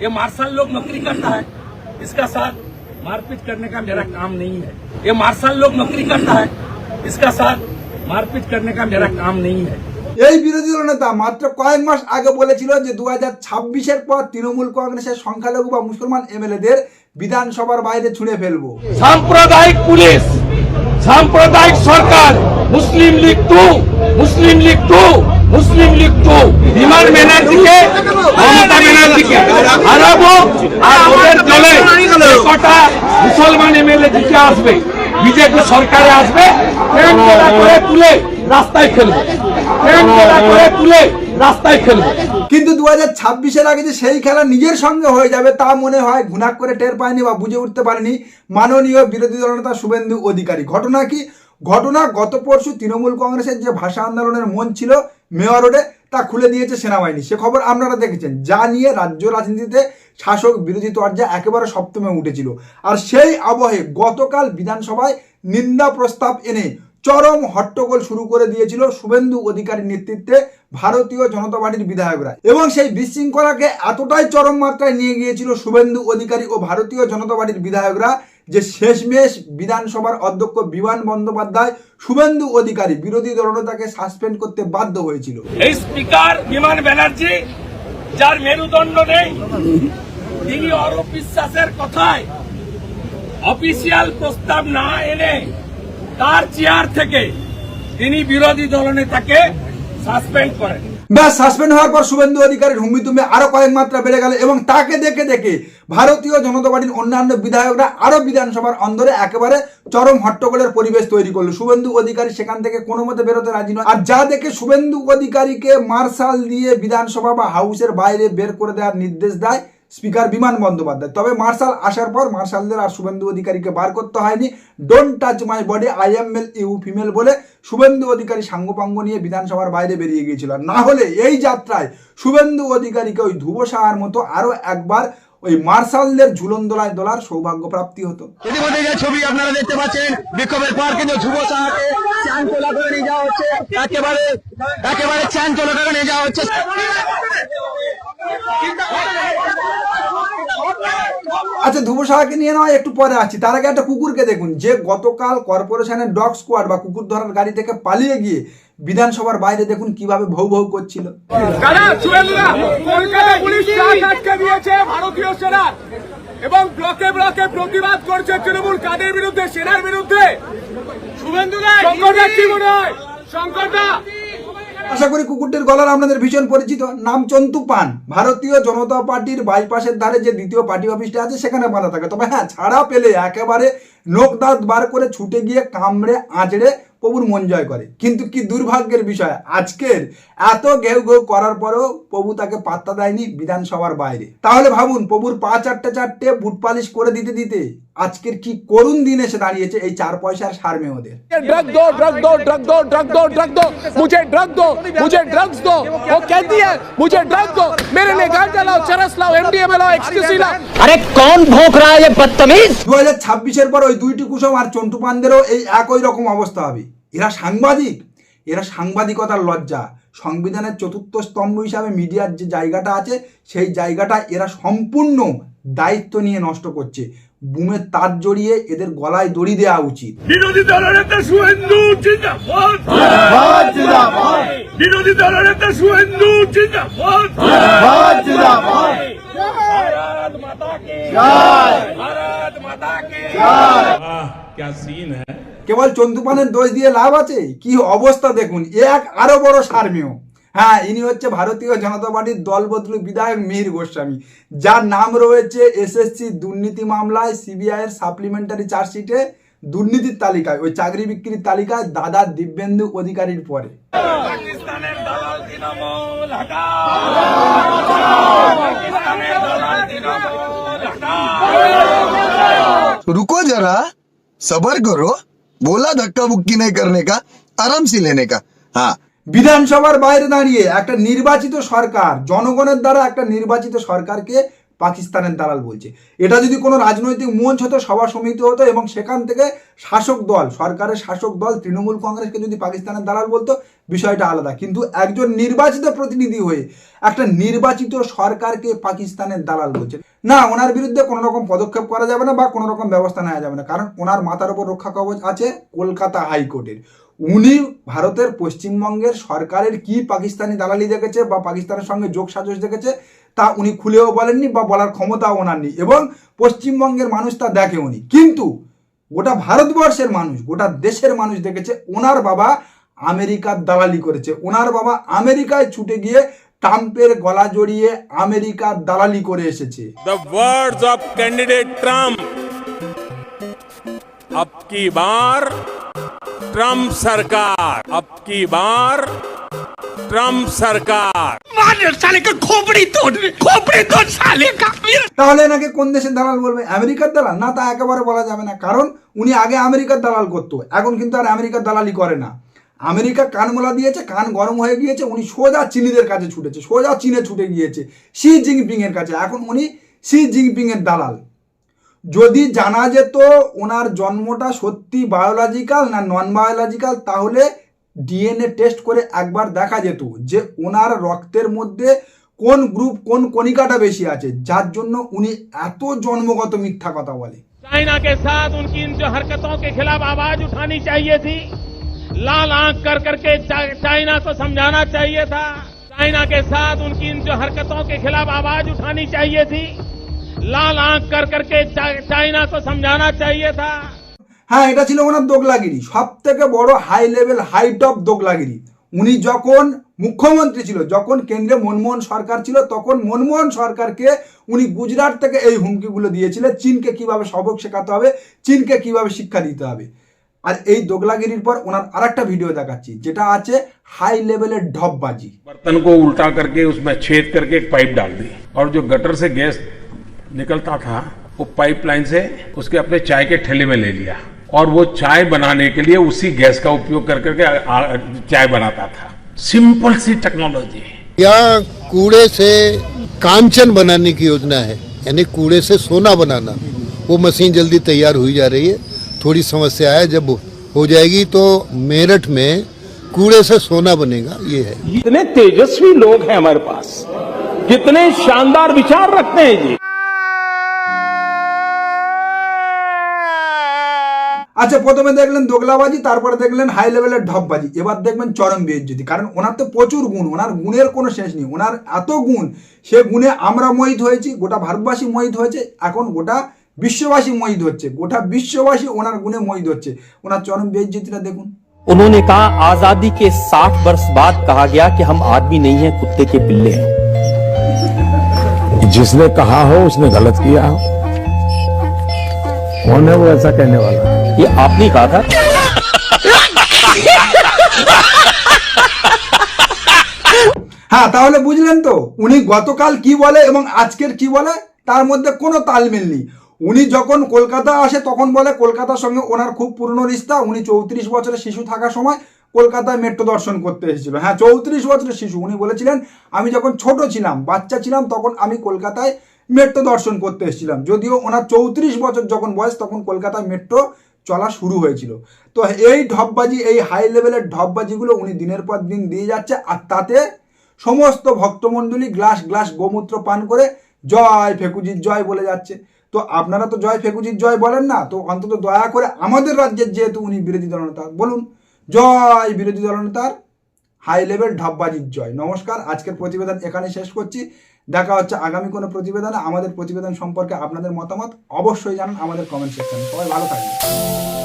ये मार्शल लोग नौकरी करता है इसका साथ मारपीट करने का मेरा काम नहीं है ये मार्शल लोग नौकरी करता है इसका साथ मारपीट करने का मेरा काम नहीं है এই বিরোধী দল নেতা মাত্র কয়েক মাস আগে বলেছিল যে দু হাজার ছাব্বিশের পর তৃণমূল কংগ্রেসের সংখ্যালঘু বা মুসলমান এমএলএদের বিধানসভার বাইরে ছুঁড়ে ফেলবো সাম্প্রদায়িক পুলিশ সাম্প্রদায়িক সরকার মুসলিম লীগ টু মুসলিম League two Muslim League two Biman ব্যানার্জিকে, মমতা ব্যানার্জিকে হারাবো আর ওদের দলে কটা মুসলমান এমএলএ জিতে আসবে, বিজেপি সরকারে আসবে করে তুলে রাস্তায় খেলবে কিন্তু দু হাজার ছাব্বিশের আগে যে সেই খেলা নিজের সঙ্গে হয়ে যাবে, তা মনে হয় ঘুণাক করে টের পায়নি বা বুঝে উঠতে পারেনি মাননীয় বিরোধী দলনেতা শুভেন্দু অধিকারী। ঘটনা কি? ঘটনা গত পরশু তৃণমূল কংগ্রেসের যে ভাষা আন্দোলনের মন ছিল মেয়র রোডে তা খুলে দিয়েছে সেনাবাহিনী। সে খবর আপনারা দেখেছেন। যা নিয়ে রাজ্য রাজনীতিতে শাসক বিরোধী তর্জা একেবারে সপ্তমে উঠেছিল। আর সেই আবহে গতকাল বিধানসভায় নিন্দা প্রস্তাব এনে চরম হট্টগোল শুরু করে দিয়েছিল শুভেন্দু অধিকারীর নেতৃত্বে ভারতীয় জনতা পার্টির বিধায়করা। এবং সেই বিশৃঙ্খলাকে এতটাই চরম মাত্রায় নিয়ে গিয়েছিল শুভেন্দু অধিকারী ও ভারতীয় জনতা পার্টির বিধায়করা যে শেষমেশ বিধানসভার অধ্যক্ষ বিমান বন্দ্যোপাধ্যায় শুভেন্দু অধিকারী বিরোধী দলনেতাকে সাসপেন্ড করতে বাধ্য হয়েছিল। এই স্পিকার বিমান ব্যানার্জি যার মেরুদণ্ড নেই তিনি অরূপ বিশ্বাসের কথায় অফিসিয়াল প্রস্তাব না এনে তার চেয়ার থেকে তিনি বিরোধী দলনেতাকে সাসপেন্ড করেন। ব্যাস সাসপেন্ড হওয়ার পর শুভেন্দু অধিকারীর হুম্মি তুমে আরও কয়েক মাত্রা বেড়ে গেল এবং তাকে দেখে দেখে ভারতীয় জনতা পার্টির অন্যান্য বিধায়করা আরও বিধানসভার অন্দরে একেবারে চরম হট্টগোলের পরিবেশ তৈরি করল। শুভেন্দু অধিকারী সেখান থেকে কোনো মতে বেরোতে রাজি নয়। আর যা দেখে শুভেন্দু অধিকারীকে মার্শাল দিয়ে বিধানসভা বা হাউসের বাইরে বের করে দেওয়ার নির্দেশ দেয় স্পিকার বিমান বন্দ্যোপাধ্যায়। তবে মার্শাল আসার পর মার্শালদের আর শুভেন্দু অধিকারীকে বার করতে হয়নি। Don't touch my body I am male you female বলে শুভেন্দু অধিকারী সাঙ্গপাঙ্গ নিয়ে বিধানসভার বাইরে বেরিয়ে গিয়েছিল। না হলে এই যাত্রায় শুভেন্দু অধিকারীকে ওই ধ্রুব সাহার মতো আরও একবার ওই মার্শালদের ঝুলন দোলায় দোলার সৌভাগ্য প্রাপ্তি হতো ছবি আপনারা দেখতে পাচ্ছেন, বিক্ষোভের পর কিন্তু যুব সাহাকে চান নিয়ে যাওয়া হচ্ছে। একেবারে একেবারে চান করে নিয়ে যাওয়া হচ্ছে। আচ্ছা ধ্রুব সাহাকে নিয়ে নেওয়া একটু পরে আছি তার আগে একটা কুকুরকে দেখুন যে গতকাল কর্পোরেশনের ডগ স্কোয়াড বা কুকুর ধরার গাড়ি থেকে পালিয়ে গিয়ে বিধানসভার বাইরে দেখুন কীভাবে ভৌ ভৌ করছিল। ভারতীয় এবং ব্লকে ব্লকে প্রতিবাদ করছে তৃণমূল। কাদের বিরুদ্ধে? সেনার বিরুদ্ধে? শুভেন্দুরা শঙ্করদা কি মনে হয়? শঙ্করদা আশা করি কুকুরটির গলার আপনাদের ভীষণ পরিচিত। নাম চন্তু পান। ভারতীয় জনতা পার্টির বাইপাসের ধারে যে দ্বিতীয় পার্টি অফিসটা আছে, সেখানে বাঁধা থাকে। তবে হ্যাঁ ছাড়া পেলে একেবারে নোক দাঁত বার করে ছুটে গিয়ে কামড়ে, আঁচড়ে প্রভুর মন জয় করে কিন্তু কি দুর্ভাগ্যের বিষয় আজকের এত ঘেউ ঘেউ করার পরেও প্রভু তাকে পাত্তা দেয়নি বিধানসভার বাইরে তাহলে ভাবুন প্রভুর পা চারটে চারটে বুট পালিশ করে দিতে দিতে আজকের কি করুণ দিন এসে দাঁড়িয়েছে এই চার পয়সার সার মেয়েদের ड्रग दो ड्रग दो ड्रग दो ड्रग दो ड्रग दो मुझे ड्रग दो मुझे ड्रग्स दो वो कहती है मुझे ड्रग दो मेरे लिए गांजा लाओ चरस लाओ एमडीएमए लाओ एक्सटेसी लाओ अरे कौन भौंक रहा है ये बदतमीज দু হাজার ছাব্বিশের পর ওই দুইটি কুসুম আর চন্টু পানদেরও এই একই রকম অবস্থা হবে এরা সাংবাদিক এরা সাংবাদিকতার লজ্জা সংবিধানের চতুর্থ স্তম্ভ হিসাবে মিডিয়ার যে জায়গাটা আছে সেই জায়গাটা এরা সম্পূর্ণ দায়িত্ব নিয়ে নষ্ট করছে বুমের তার জড়িয়ে এদের গলায় দড়ি দেওয়া উচিত বিরোধী দলনেতা শুভেন্দু জিন্দাবাদ বিরোধী দলনেতা শুভেন্দু জিন্দাবাদ ভারত মাতা কি ভারত মাতা কি क्या सीन है কেবল চন্দুপানের দোষ দিয়ে লাভ আছে? কি অবস্থা দেখুন এ এক আরও বড় সারমেয় হ্যাঁ ইনি হচ্ছে ভারতীয় জনতা পার্টির দলবদলু বিধায়ক মিহির গোস্বামী যার নাম রয়েছে এসএসসি দুর্নীতি মামলায় সিবিআই এর সাপ্লিমেন্টারি চার্জশিটে দুর্নীতির তালিকায় ওই চাকরি বিক্রির তালিকায় দাদা দিব্যেন্দু অধিকারীর পরে। পাকিস্তানের দালাল তৃণমূল হটাও। পাকিস্তানের দালাল তৃণমূল হটাও रुको जरा सबर करो बोला धक्का बुक्की नहीं करने का आराम से लेने का हाँ বিধানসভার বাইরে দাঁড়িয়ে একটা নির্বাচিত সরকার জনগণের দ্বারা একটা নির্বাচিত সরকারকে পাকিস্তানের দালাল বলছে। এটা যদি কোনো রাজনৈতিক মঞ্চ হতো, সভা সমিতি হতো এবং সেখান থেকে শাসক দল, সরকারের শাসক দল, তৃণমূল কংগ্রেসকে যদি পাকিস্তানের দালাল বলতো, বিষয়টা আলাদা। কিন্তু একজন নির্বাচিত প্রতিনিধি হয়ে একটা নির্বাচিত সরকারকে পাকিস্তানের দালাল বলছে। না, ওনার বিরুদ্ধে কোনো রকম পদক্ষেপ করা যাবে না বা কোনো রকম ব্যবস্থা নেওয়া যাবে না। কারণ ওনার মাথার উপর রক্ষা কবচ আছে কলকাতা হাইকোর্টের। উনি ভারতের পশ্চিমবঙ্গের সরকারের কি পাকিস্তানি দালালি দেখেছে বা পাকিস্তানের সঙ্গে যোগ সাজস দেখেছে তা উনি খুলেও বলেননি বা বলার ক্ষমতাও ওনার নেই এবং পশ্চিমবঙ্গের মানুষ তা দেখে উনি কিন্তু গোটা ভারতবর্ষের মানুষ গোটা দেশের মানুষ দেখেছে ওনার বাবা আমেরিকার দালালি করেছে ওনার বাবা আমেরিকায় ছুটে গিয়ে ট্রাম্পের গলা জড়িয়ে আমেরিকার দালালি করে এসেছে The words of candidate Trump. अब की बार ट्रम्प सरकार अब की बार ট্রাম্প সরকার তাহলে এনাকে কোন দেশের দালাল বলবে? আমেরিকার দালাল? না তা একেবারে বলা যাবে না। কারণ উনি আগে আমেরিকার দালাল করতো। এখন কিন্তু আর আমেরিকার দালালই করে না। আমেরিকা কানমোলা দিয়েছে কান গরম হয়ে গিয়েছে উনি সোজা চিনিদের কাছে ছুটেছে সোজা চীনে ছুটে গিয়েছে সি জিনপিং এর কাছে। এখন উনি সি জিনপিং এর দালাল। যদি জানা যেত ওনার জন্মটা সত্যি বায়োলজিক্যাল না নন বায়োলজিক্যাল তাহলে ডিএনএ টেস্ট করে একবার দেখা যেত যে ওনার রক্তের মধ্যে কোন গ্রুপ কোন কণিকাটা বেশি আছে যার জন্য উনি এত জন্মগত মিথ্যা কথা বলে चाइना के साथ उनकी इन जो हरकतों के खिलाफ आवाज उठानी चाहिए थी लाल आंख कर करके चा- चाइना को समझाना चाहिए था चाइना के साथ उनकी इन जो हरकतों के खिलाफ आवाज उठानी चाहिए थी लाल आंख कर करके चा- चाइना को समझाना चाहिए था হ্যাঁ এটা ছিল ওনার দোগলাগিরি সব থেকে বড় হাই লেভেল হাইট অফ দোগলাগিরি উনি যখন মুখ্যমন্ত্রী ছিল যখন কেন্দ্রে মনমোহন সরকার ছিল তখন মনমোহন সরকারকে উনি গুজরাট থেকে এই হুমকিগুলো দিয়েছিলেন চীনকে কিভাবে সবক শেখাতে হবে চীনকে কিভাবে শিক্ষা দিতে হবে আর এই দোগলাগিরির পর ওনার আরেকটা ভিডিও দেখাচ্ছি যেটা আছে হাই লেভেলের ঢপবাজি बर्तन को उल्टा करके उसमें छेद करके एक पाइप डाल दी और जो गटर से गैस निकलता था वो पाइपलाइन से उसके अपने चाय के ठेले में ले लिया और वो चाय बनाने के लिए उसी गैस का उपयोग कर करके चाय बनाता था। सिंपल सी टेक्नोलॉजी यहाँ कूड़े से कांचन बनाने की योजना है यानी कूड़े से सोना बनाना। वो मशीन जल्दी तैयार हुई जा रही है। थोड़ी समस्या है जब हो जाएगी तो मेरठ में कूड़े से सोना बनेगा ये है। इतने तेजस्वी लोग हैं हमारे पास कितने शानदार विचार रखते हैं जी আচ্ছা প্রথমে দেখলেন দোগলাবাজি তারপরে দেখলেন হাই লেভেলের ঢপবাজি এবার দেখবেন চরম বেজ্জতি কারণ ওনার তো প্রচুর গুণ ওনার গুণের কোনো শেষ নেই ওনার এত গুণ সে গুণে আমরা মোহিত হয়েছি গোটা ভারতবাসী মোহিত হয়েছে এখন গোটা বিশ্ববাসী মোহিত হচ্ছে গোটা বিশ্ববাসী ওনার গুণে মোহিত হচ্ছে ওনার চরম বেজ্জতিটা দেখুন उन्होंने कहा आजादी के 60 वर्ष बाद कहा गया कि हम आदमी नहीं हैं कुत्ते के पिल्ले हैं जिसने कहा हो उसने गलत किया हो कौन है वो ऐसा कहने वाला ये आपने कहा था হ্যাঁ তাহলে বুঝলেন তো উনি গতকাল কি বলে এবং আজকের কি বলে তার মধ্যে কোনো তালমিল নেই উনি যখন কলকাতা আসে তখন বলে কলকাতার সঙ্গে ওনার খুব পুরনো রিস্তা উনি চৌত্রিশ বছরের শিশু থাকার সময় কলকাতায় মেট্রো দর্শন করতে এসেছিল হ্যাঁ চৌত্রিশ বছরের শিশু উনি বলেছিলেন আমি যখন ছোট ছিলাম বাচ্চা ছিলাম তখন আমি কলকাতায় মেট্রো দর্শন করতে এসেছিলাম যদিও ওনার চৌত্রিশ বছর যখন বয়স তখন কলকাতায় মেট্রো চলা শুরু হয়েছিল। তো এই ঢপবাজি, এই হাই লেভেলের ঢপবাজিগুলো উনি দিনের পর দিন দিয়ে যাচ্ছে আর তাতে সমস্ত ভক্তমণ্ডলী গ্লাস গ্লাস গোমূত্র পান করে জয় ফেকুজির জয় বলে যাচ্ছে। তো আপনারা তো জয় ফেকুজির জয় বলেন না, তো অন্তত দয়া করে আমাদের রাজ্যের যেহেতু উনি বিরোধী দলনেতা বলুন। জয় বিরোধী দলনেতার হাই লেভেল ঢপবাজির জয়। নমস্কার, আজকের প্রতিবেদন এখানে শেষ করছি। দেখা হচ্ছে আগামী কোনো প্রতিবেদনে। আমাদের প্রতিবেদন সম্পর্কে আপনাদের মতামত অবশ্যই জানান আমাদের কমেন্ট সেকশনে সবাই ভালো থাকবেন।